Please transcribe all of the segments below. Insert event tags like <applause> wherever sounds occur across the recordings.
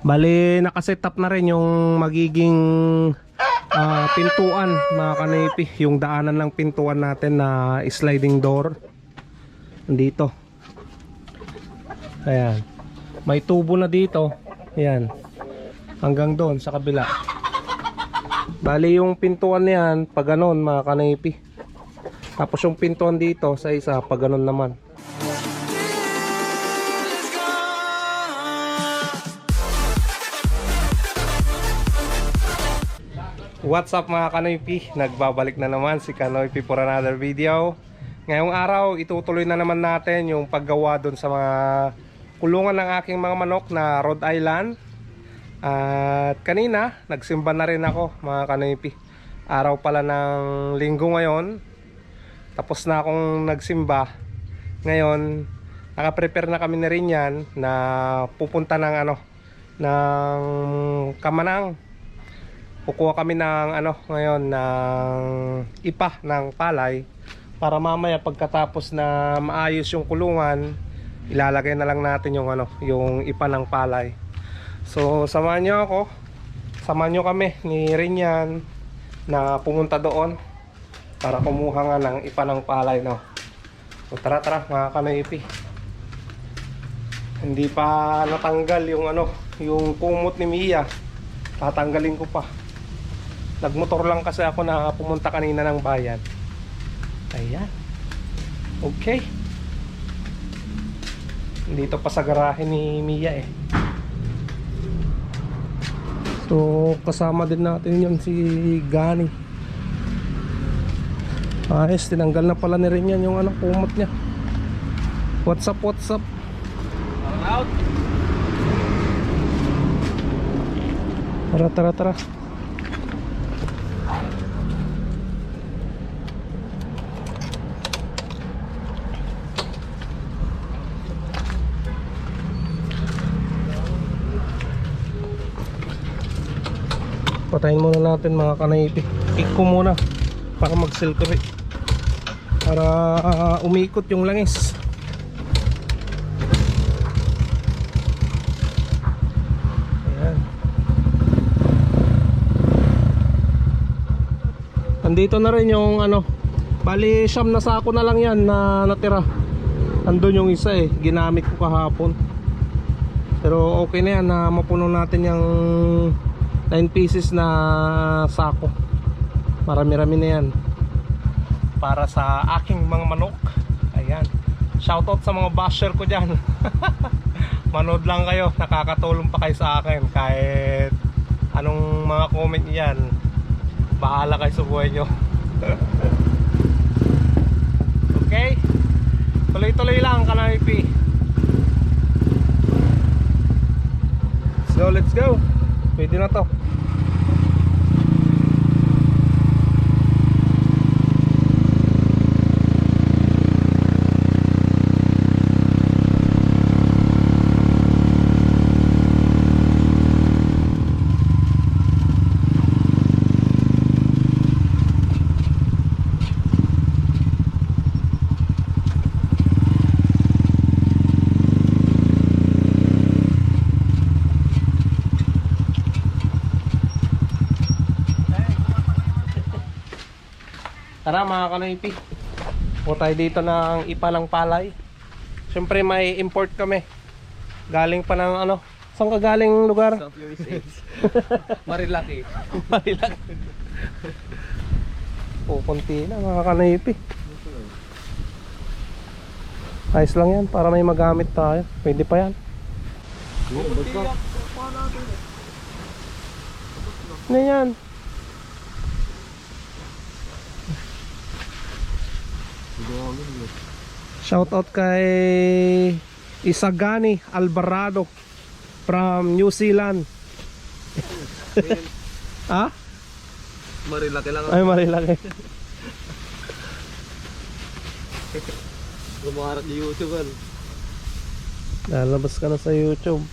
Bali, nakaset up na rin yung magiging ah, pintuan mga kanipi. Yung daanan ng pintuan natin na sliding door. Dito. Ayan. May tubo na dito. Ayan. Hanggang doon sa kabila. Bali yung pintuan niyan, pag ganon mga kanipi. Tapos yung pintuan dito sa isa, pag ganon naman. What's up mga Kanoypi? Nagbabalik na naman si Kanoypi for another video. Ngayong araw, itutuloy na naman natin yung paggawa doon sa mga kulungan ng aking mga manok na Rhode Island. At kanina, nagsimba na rin ako mga Kanoypi. Araw pala ng linggo ngayon. Tapos na akong nagsimba. Ngayon, nakaprepare na kami na rin yan na pupunta ng ano, ng Kamanang kukuha kami ng ano ngayon ng ipa ng palay para mamaya pagkatapos na maayos yung kulungan ilalagay na lang natin yung ano yung ipa ng palay. So samahan nyo ako. Samahan nyo kami ni Rinyan na pumunta doon para kumuha nga ng ipa ng palay no? So tara tara mga kanaipi hindi pa natanggal yung ano yung kumot ni Mia. Tatanggalin ko pa Nagmotor lang kasi ako na pumunta kanina ng bayan. Ayan. Okay. Dito pa sa garahe ni Mia eh. So, kasama din natin yun si Gani. Ayos, tinanggal na pala ni rin yan yung ano, kumot niya. What's up, what's up? Out. Tara, tara, tara. Patayin muna natin mga kanaipi. Kick ko muna para mag-silkery. Para ah, umikot yung langis. Ayan. Andito na rin yung ano Bali siyam na sako na lang yan na natira Andun yung isa eh Ginamit ko kahapon Pero okay na yan na mapuno natin yung 9 pieces na sako. Marami-rami na yan. Para sa aking mga manok. Ayan. Shoutout sa mga basher ko dyan. <laughs> Manood lang kayo. Nakakatulong pa kayo sa akin. Kahit anong mga comment yan Bahala kayo sa buhay nyo. <laughs> Okay? Tuloy-tuloy lang kanaypi. So let's go. Pwede na to Tara mga kanaypi Po tayo dito ng ipalang palay. Siyempre may import kami. Galing pa ng ano? Saan ka galing lugar? South USA. <laughs> Marilaki. Marilag O konti na mga kanaypi Ayos lang yan para may magamit tayo. Pwede pa yan. Ano yan? Shoutout kay Isagani Alvarado from New Zealand. ha? <laughs> Marilaki lang Ay, marilaki. <laughs> Gumaharap ni YouTube. Ano? Lalabas ka na sa YouTube.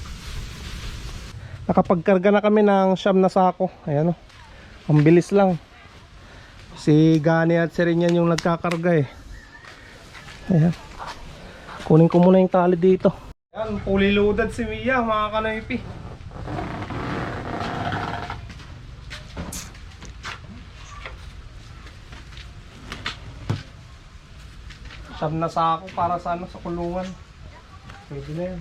Nakapagkarga na kami ng siyam na sako. Ayan o. Ang bilis lang. Si Gani at si Rinyan yung nagkakarga eh. Ayan. Kunin ko muna yung tali dito. Ayan, fully loaded si Mia mga kanaypi. Sab na sa ako para sa ano sa kulungan. Pwede na yan.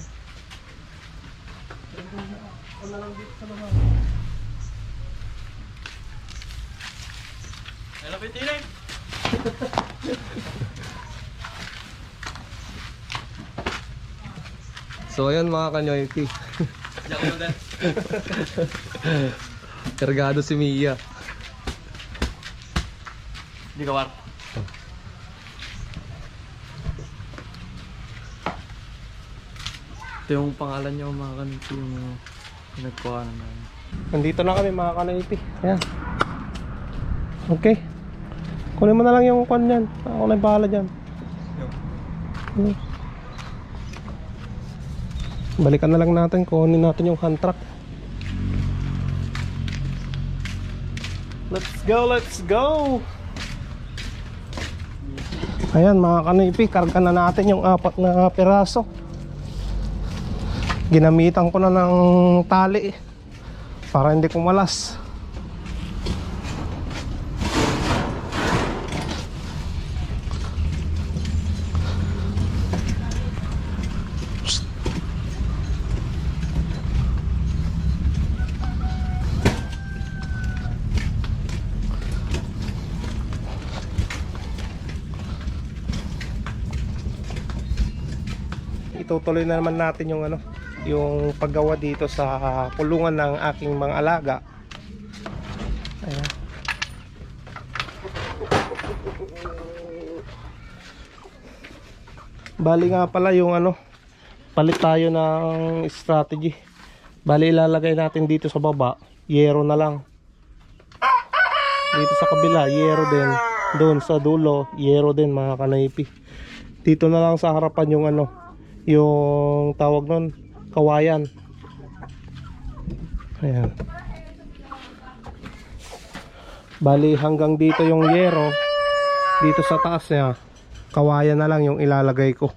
Lang dito sa naman. Hello, Pitinay! <laughs> So ayun mga lang. Kargado si Mia. Di ka war. Ito yung pangalan niyo mga kanito yung pinagkuha naman. Nandito na kami mga kanyoypi. Ayan. Okay. Kunin mo na lang yung kwan yan. Ako na yung bahala dyan. Hmm. Balikan na lang natin. Kunin natin yung hand truck. Let's go, let's go! Ayan mga kanipi, karga na natin yung apat na piraso. Ginamitan ko na ng tali para hindi kumalas. Itutuloy na naman natin yung ano yung paggawa dito sa kulungan ng aking mga alaga. Ayan. bali nga pala yung ano palit tayo ng strategy. Bali ilalagay natin dito sa baba yero na lang. Dito sa kabila yero din. Doon sa dulo yero din mga kanaypi. Dito na lang sa harapan yung ano yung tawag nun kawayan. Ayan. Bali hanggang dito yung yero. Dito sa taas niya kawayan na lang yung ilalagay ko.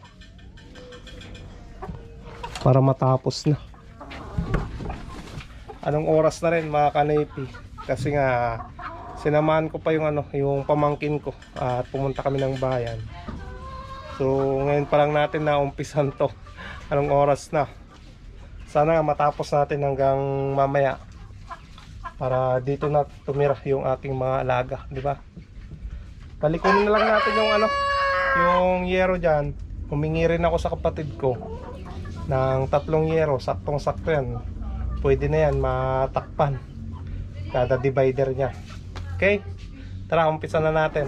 Para matapos na. Anong oras na rin mga kanaypi kasi nga sinamahan ko pa yung ano yung pamangkin ko. At pumunta kami ng bayan So ngayon pa lang natin na umpisan to. Anong oras na? Sana matapos natin hanggang mamaya. Para dito na tumira yung ating mga alaga, di ba? Palikunin na lang natin yung ano, yung yero diyan. Humingi rin ako sa kapatid ko ng tatlong yero, saktong sakto yan. Pwede na yan matakpan. Kada divider niya. Okay? Tara, umpisa na natin.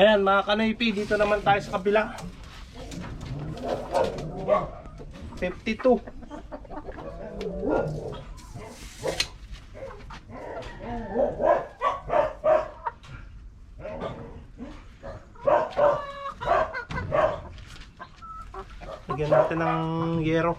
Ayan mga kanoypi, dito naman tayo sa kabila. 52. Lagyan natin ng yero.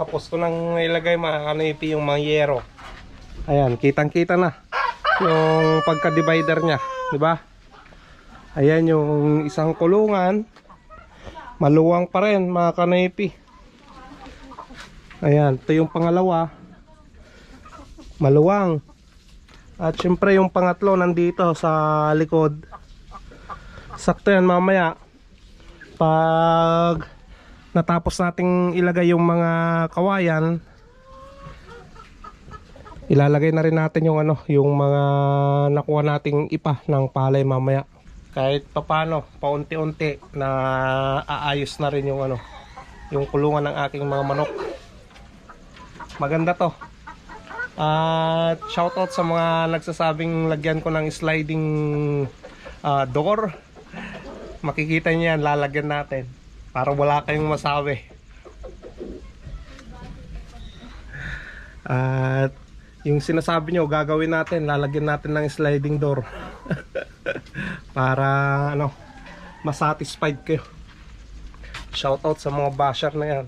Tapos ko nang ilagay mga kanipi yung mga yero. Ayan, kitang-kita na yung pagka-divider niya, di ba? Ayan yung isang kulungan. Maluwang pa rin mga kanipi. Ayan, ito yung pangalawa. Maluwang. At syempre yung pangatlo nandito sa likod. Sakto yan mamaya. Pag natapos nating ilagay yung mga kawayan ilalagay na rin natin yung ano yung mga nakuha nating ipa ng palay mamaya. Kahit papano paunti-unti na aayos na rin yung ano yung kulungan ng aking mga manok. Maganda to. At shoutout sa mga nagsasabing lagyan ko ng sliding ah, door. Makikita niyo yan lalagyan natin para wala kayong masabi. At yung sinasabi nyo, gagawin natin, lalagyan natin ng sliding door. <laughs> para ano, masatisfied kayo. Shoutout sa mga basher na yan.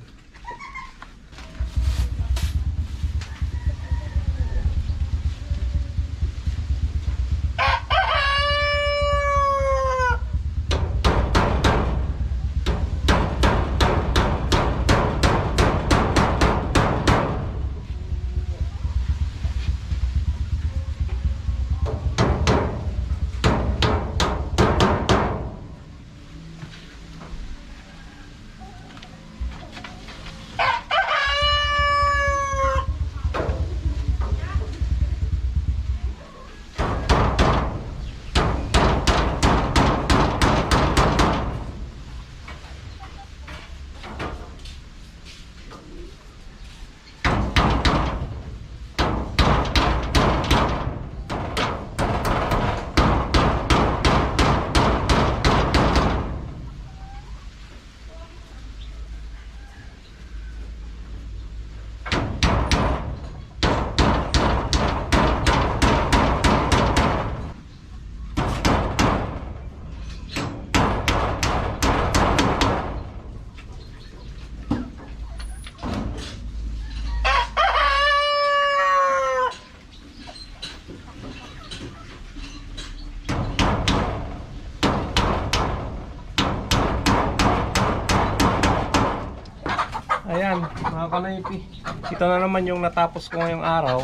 Kanaypi. Ito na naman yung natapos ko ngayong araw.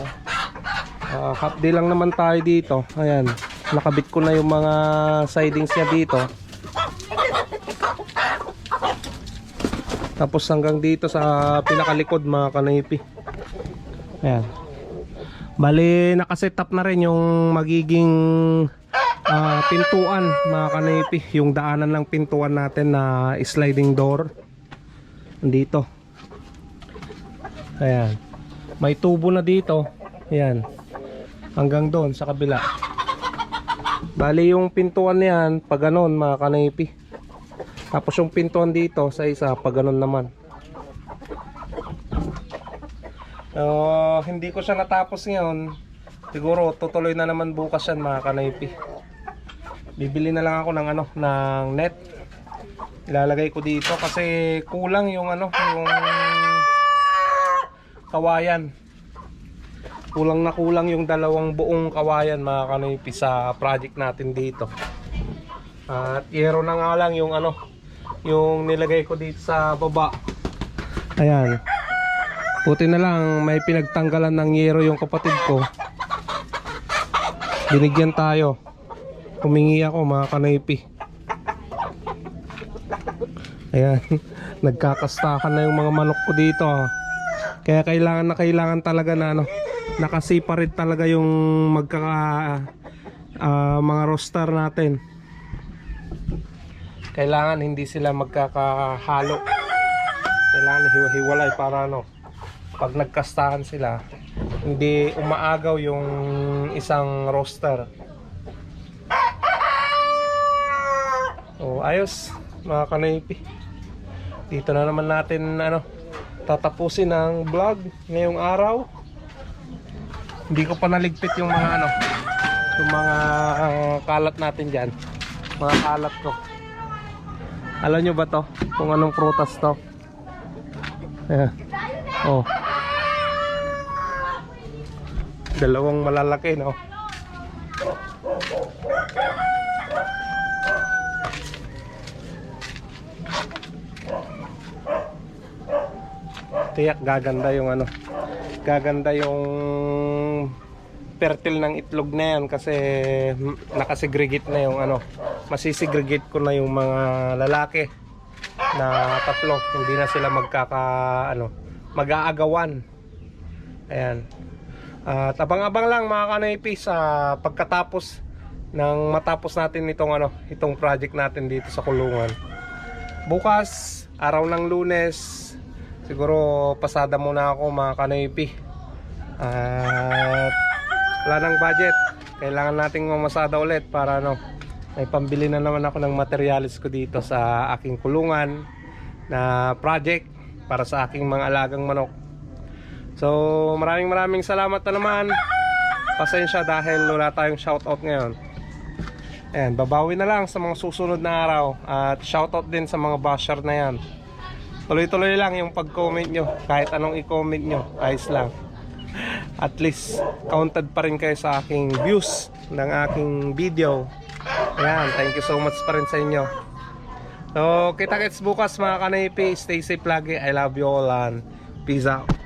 Ah, half day lang naman tayo dito. Ayan, nakabit ko na yung mga sidings niya dito. Tapos hanggang dito sa pinakalikod mga kanaypi. Ayan. Bali, nakaset up na rin yung magiging ah, pintuan mga kanaypi. Yung daanan ng pintuan natin na sliding door. Dito. Ayan. May tubo na dito. Ayan. Hanggang doon sa kabila. Bali yung pintuan niyan, pag ganon mga kanipi. Tapos yung pintuan dito sa isa, pag ganon naman. Uh, hindi ko siya natapos ngayon. Siguro tutuloy na naman bukas yan mga kanipi. Bibili na lang ako ng ano, ng net. Ilalagay ko dito kasi kulang yung ano, yung kawayan. kulang na kulang yung dalawang buong kawayan mga kanoypi sa project natin dito. At yero na nga lang yung ano, yung nilagay ko dito sa baba. Ayan. Puti na lang may pinagtanggalan ng yero yung kapatid ko. Binigyan tayo. Humingi ako mga kanoypi. Ayan. <laughs> Nagkakastakan na yung mga manok ko dito. Kaya kailangan na kailangan talaga na ano, nakasiparate talaga yung magkaka ah, mga roster natin. Kailangan hindi sila magkakahalo. Kailangan hiwa-hiwalay para ano, pag nagkastahan sila, hindi umaagaw yung isang roster. Oh, ayos mga kanaypi. Dito na naman natin ano, tatapusin ang vlog ngayong araw. Hindi ko pa naligpit yung mga ano, yung mga ah, kalat natin diyan. Mga kalat ko. Alam nyo ba to? Kung anong prutas to? Ayan. Oh. Dalawang malalaki, no? Tiyak gaganda yung ano. Gaganda yung fertile ng itlog na yan kasi mm, nakasegregate na yung ano. Masisegregate ko na yung mga lalaki na tatlo. Hindi na sila magkaka ano, mag-aagawan. Ayan. At abang-abang lang mga kanaypi sa pagkatapos ng matapos natin itong ano, itong project natin dito sa kulungan. Bukas, araw ng lunes, siguro pasada muna ako mga kanaypi. At wala ng budget. Kailangan nating mamasada ulit para ano, may pambili na naman ako ng materialis ko dito sa aking kulungan na project para sa aking mga alagang manok. So, maraming maraming salamat na naman. Pasensya dahil wala tayong shoutout ngayon. Ayan, babawi na lang sa mga susunod na araw. At shoutout din sa mga basher na yan. Tuloy-tuloy lang yung pag-comment nyo. Kahit anong i-comment nyo, ayos lang. At least, counted pa rin kayo sa aking views ng aking video. Ayan, thank you so much pa rin sa inyo. So, kita-kits bukas mga kanaypi. Stay safe lagi. I love you all and peace out.